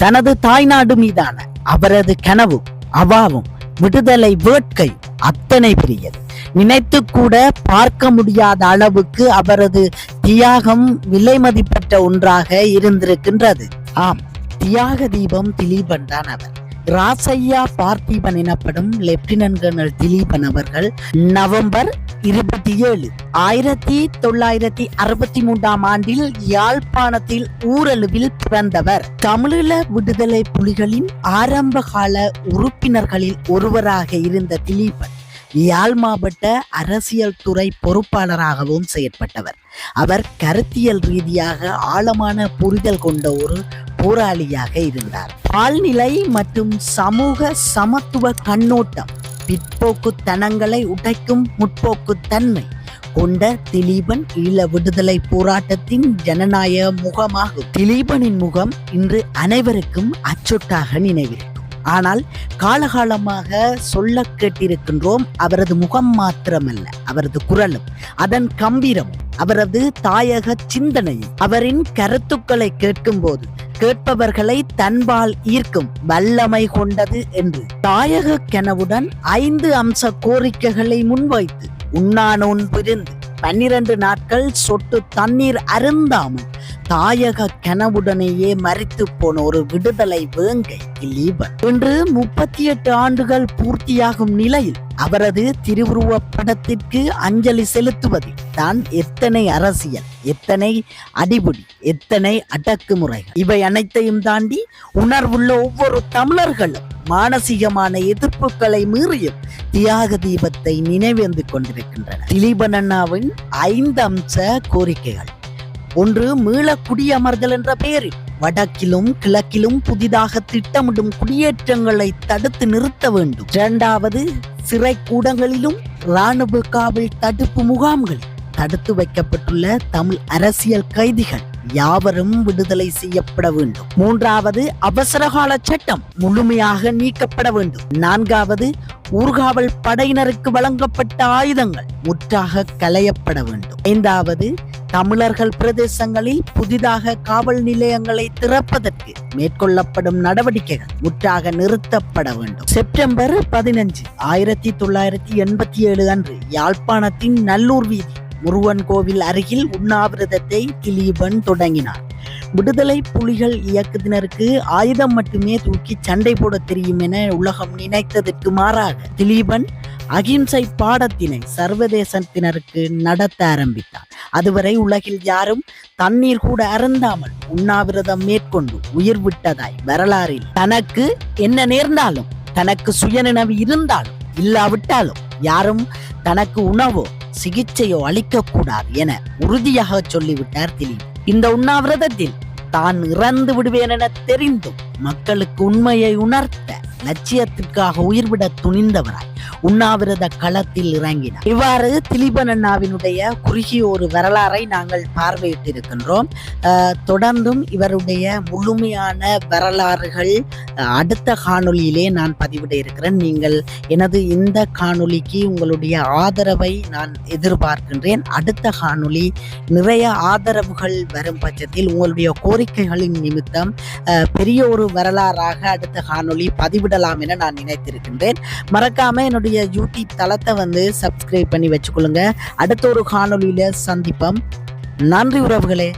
தனது தாய்நாடு மீதான அவரது கனவும் அவாவும் விடுதலை வேட்கை அத்தனை பெரியது. நினைத்து கூட பார்க்க முடியாத அளவுக்கு அவரது தியாகம் விலை மதிப்பற்ற ஒன்றாக இருந்திருக்கின்றது. ஆம் தியாக தீபம் திலீபன் தான் அவர். ராசையா பார்த்திபன் எனப்படும் லெப்டினன்ட் கர்னல் திலீபன் அவர்கள் நவம்பர் இருபத்தி ஏழு. ஆயிரத்தி தொள்ளாயிரத்தி அறுபத்தி மூன்றாம் ஆண்டில் யாழ்ப்பாணத்தில் ஊரலுவில் பிறந்தவர். தமிழீழ விடுதலை புலிகளின் ஆரம்ப கால உறுப்பினர்களில் ஒருவராக இருந்த திலீபன் யாழ் மாவட்ட அரசியல் துறை பொறுப்பாளராகவும் செயற்பட்டவர். அவர் கருத்தியல் ரீதியாக ஆழமான புரிதல் கொண்ட ஒரு போராளியாக இருந்தார். பால்நிலை மற்றும் சமூக சமத்துவ கண்ணோட்டம் பிற்போக்குத்தனங்களை உடைக்கும் முற்போக்குத்தன்மை. கொண்ட திலீபன் ஈழ விடுதலை போராட்டத்தின் ஜனநாயக முகமாகும். திலீபனின் முகம் இன்று அனைவருக்கும் அச்சொட்டாக நினைவிருக்கும். ஆனால் காலகாலமாக சொல்ல கேட்டிருக்கின்றோம் அவரது முகம் மாத்திரமல்ல அவரது குரலும் அதன் கம்பீரமும். அவரது தாயக சிந்தனை. அவரின் கருத்துக்களை கேட்கும்போது கேட்பவர்களை தன்பால் ஈர்க்கும் வல்லமை கொண்டது என்று. தாயக கனவுடன் ஐந்து அம்ச கோரிக்கைகளை முன்வைத்து உண்ணானோன் பிரிந்து பன்னிரண்டு நாட்கள் சொட்டு தண்ணீர் அருந்தாமல் தாயக கனவுடனேயே மறித்து போன ஒரு விடுதலை வேங்கை திலீபன் இன்று முப்பத்தி எட்டு ஆண்டுகள் பூர்த்தியாகும் நிலையில் அவரது திருவுருவ படத்திற்கு அஞ்சலி செலுத்துவதில் தான் எத்தனை அரசியல் எத்தனை அடிபுடி எத்தனை அடக்குமுறை இவை அனைத்தையும் தாண்டி உணர்வுள்ள ஒவ்வொரு தமிழர்களும் மானசீகமான எதிர்ப்புகளை மீறியும் தியாக தீபத்தை நினைவேந்து கொண்டிருக்கின்றன திலீபன் அண்ணாவின் ஐந்து அம்ச கோரிக்கைகள். ஒன்று மீள குடியமர்தல் என்ற பெயரில் வடக்கிலும் கிழக்கிலும் புதிதாக திட்டமிடும் குடியேற்றங்களை தடுத்து நிறுத்த வேண்டும். இரண்டாவது சிறை கூடங்களிலும் இராணுவ காவல் தடுப்பு முகாம்களில் தடுத்து வைக்கப்பட்டுள்ள தமிழ் அரசியல் கைதிகள் யாவரும் விடுதலை செய்யப்பட வேண்டும். மூன்றாவது அவசரகால சட்டம் முழுமையாக நீக்கப்பட வேண்டும். நான்காவது ஊர்காவல் படையினருக்கு வழங்கப்பட்ட ஆயுதங்கள் முற்றாக களையப்பட வேண்டும். ஐந்தாவது தமிழர்கள் பிரதேசங்களில் புதிதாக காவல் நிலையங்களை திறப்பதற்கு மேற்கொள்ளப்படும் நடவடிக்கைகள் முற்றாக நிறுத்தப்பட வேண்டும். செப்டம்பர் பதினஞ்சு ஆயிரத்தி தொள்ளாயிரத்தி எண்பத்தி ஏழு அன்று யாழ்ப்பாணத்தின் நல்லூர் வீதி முருகன் கோவில் அருகில் உண்ணாவிரதத்தை திலீபன் தொடங்கினார். விடுதலை புலிகள் இயக்கத்தினருக்கு ஆயுதம் மட்டுமே தூக்கி சண்டை போட தெரியும் என உலகம் நினைத்ததற்கு மாறாக திலீபன் அகிம்சை பாடத்தினை சர்வதேசத்தினருக்கு நடத்த ஆரம்பித்தார். அதுவரை உலகில் யாரும் தண்ணீர் கூட அருந்தாமல் உண்ணாவிரதம் மேற்கொண்டு உயிர் விட்டதாய் வரலாறில் தனக்கு என்ன நேர்ந்தாலும் தனக்கு சுயநினைவு இருந்தாலும் இல்லாவிட்டாலும் யாரும் தனக்கு உணவோ சிகிச்சையோ அளிக்கக்கூடாது என உறுதியாக சொல்லிவிட்டார் திலீப். இந்த உண்ணாவிரதத்தில் தான் இறந்து விடுவேன் என தெரிந்தும் மக்களுக்கு உண்மையை உணர்த்த லட்சியத்திற்காக உயிர்விட துணிந்தவராய் உண்ணாவிரத களத்தில் இறங்கினார். இவ்வாறு திலீபன் அண்ணாவினுடைய குறுகிய ஒரு வரலாறை நாங்கள் பார்வையிட்டிருக்கின்றோம். தொடர்ந்தும் இவருடைய முழுமையான வரலாறுகள் அடுத்த காணொலியிலே நான் பதிவிட இருக்கிறேன். நீங்கள் எனது இந்த காணொலிக்கு உங்களுடைய ஆதரவை நான் எதிர்பார்க்கின்றேன். அடுத்த காணொலி நிறைய ஆதரவுகள் வரும் பட்சத்தில் உங்களுடைய கோரிக்கைகளின் நிமித்தம் பெரிய ஒரு வரலாறாக அடுத்த காணொலி பதிவிடலாம் என நான் நினைத்திருக்கின்றேன். மறக்காம என்னுடைய யூடியூப் தளத்தை வந்து சப்ஸ்கிரைப் பண்ணி வச்சுக்கொள்ளுங்க. அடுத்த ஒரு காணொலியில் சந்திப்போம். நன்றி உறவுகளே.